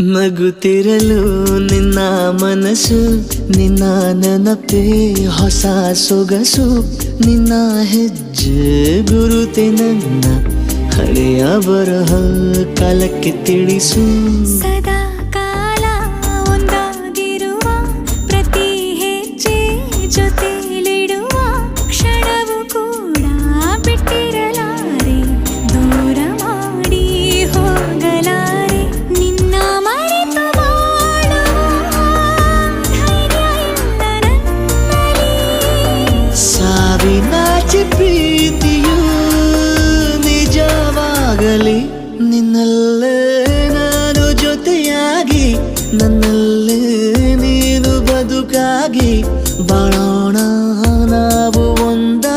ನಗುತ್ತಿರಲು ನಿನ್ನ ಮನಸ್ಸು, ನಿನ್ನ ನೆನಪೆ ಹೊಸ ಸೊಗಸು, ನಿನ್ನ ಹೆಜ್ಜೆ ಗುರುತೆ ನನ್ನ ಹಳೆಯ ಬರಹ ಕಾಲಕ್ಕೆ ತಿಳಿಸು. ಸದಾ ಸಾವಿನಾಚಿ ಪ್ರೀತಿಯು ನಿಜವಾಗಲಿ. ನಿನ್ನಲ್ಲೇ ನಾನು ಜೊತೆಯಾಗಿ ನನ್ನಲ್ಲೇ ನೀನು ಬದುಕಾಗಿ. ಬಾಳೋಣ